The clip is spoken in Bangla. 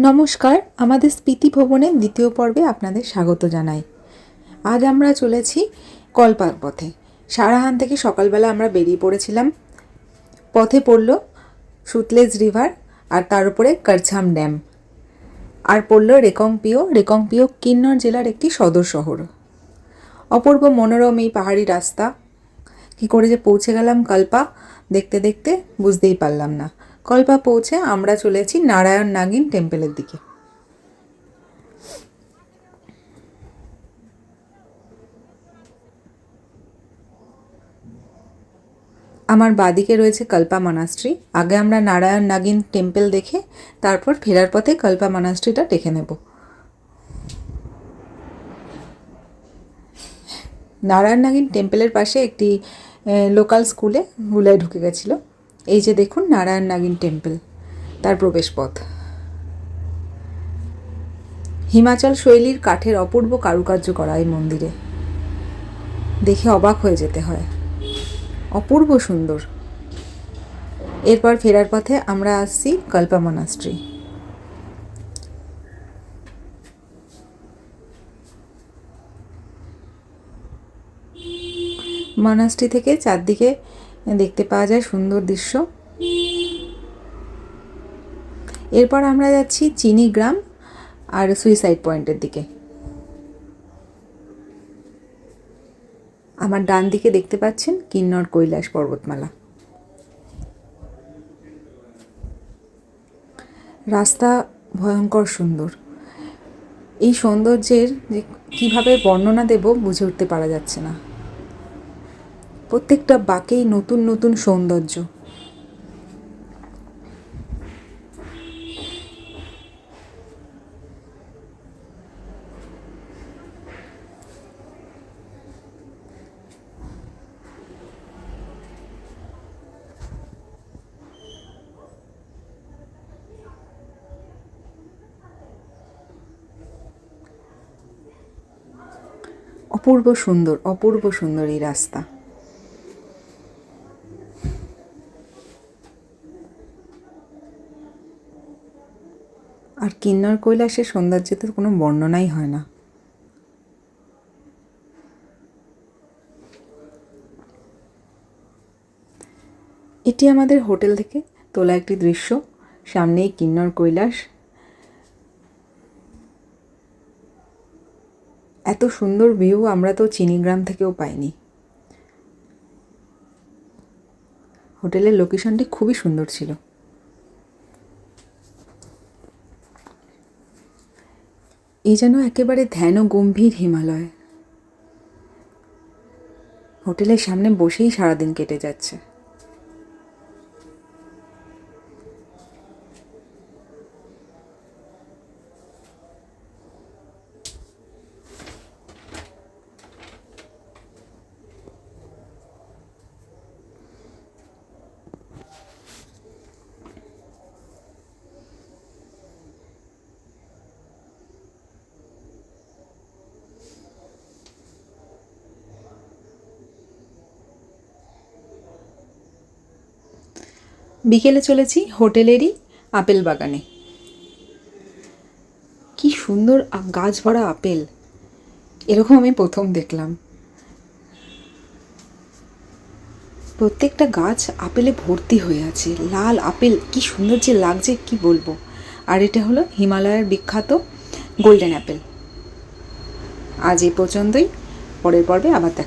নমস্কার, আমাদের স্মৃতি ভবনের দ্বিতীয় পর্বে আপনাদের স্বাগত জানাই। আজ আমরা চলেছি কলপার পথে সারাহান থেকে সকালবেলা আমরা বেরিয়ে পড়েছিলাম। পথে পড়ল সুতলেজ রিভার আর তার উপরে কারছাম ড্যাম। আর পড়ল রেকংপিও। রেকংপিও কিন্নর জেলার একটি সদর শহর। অপূর্ব মনোরম এই পাহাড়ি রাস্তা। কি করে যে পৌঁছে গেলাম কল্পা দেখতে দেখতে বুঝতেই পারলাম না। কল্পা পৌঁছে আমরা চলেছি নারায়ণ নাগিন টেম্পলের দিকে। আমার বাদিকে রয়েছে কল্পা মানাস্ট্রি আগে আমরা নারায়ণ নাগিন টেম্পল দেখে তারপর ফেরার পথে কল্পা মানাস্ট্রিটা দেখে নেব। নারায়ণ নাগিন টেম্পলের পাশে একটি লোকাল স্কুলে গুলায় ঢুকে গেছিল। এই যে দেখুন নারায়ণ নাগিন টেম্পল, তার প্রবেশপথ। হিমাচল শৈলীর কাঠের অপূর্ব কারুকার্য করা এই মন্দিরে। দেখে অবাক হয়ে যেতে হয়। অপূর্ব সুন্দর। এরপর ফেরার পথে আমরা আসছি কল্পা মনাস্ট্রি মনাস্ট্রি থেকে চারদিকে দেখতে পাওয়া যায় সুন্দর দৃশ্য। এরপর আমরা যাচ্ছি চিনি গ্রাম আর সুইসাইড পয়েন্টের দিকে। আমার ডান দিকে দেখতে পাচ্ছেন কিন্নর কৈলাস পর্বতমালা। রাস্তা ভয়ঙ্কর সুন্দর। এই সৌন্দর্যের যে কীভাবে বর্ণনা দেব বুঝে উঠতে পারা যাচ্ছে না। প্রত্যেকটা বাঁকেই নতুন নতুন সৌন্দর্য। অপূর্ব সুন্দর অপূর্ব সুন্দর এই রাস্তা। আর কিন্নর কৈলাসের সৌন্দর্যের কোনো বর্ণনাই হয় না। এটি আমাদের হোটেল থেকে তোলা একটি দৃশ্য। সামনেই কিন্নর কৈলাস। এত সুন্দর ভিউ আমরা তো চিনিগ্রাম থেকেও পাইনি। হোটেলের লোকেশনটি খুবই সুন্দর ছিল। এই যেন একেবারে ধ্যান ও গম্ভীর হিমালয়। হোটেলের সামনে বসেই সারাদিন কেটে যাচ্ছে। বিকেলে চলেছি হোটেলেরই আপেল বাগানে। কি সুন্দর গাছ ভরা আপেল। এরকম আমি প্রথম দেখলাম। প্রত্যেকটা গাছ আপেলে ভর্তি হয়ে আছে। লাল আপেল, কি সুন্দর যে লাগছে, কি বলব? আর এটা হলো হিমালয়ের বিখ্যাত গোল্ডেন অ্যাপেল আজ এই পর্যন্তই, পরের পর্বে আবার দেখা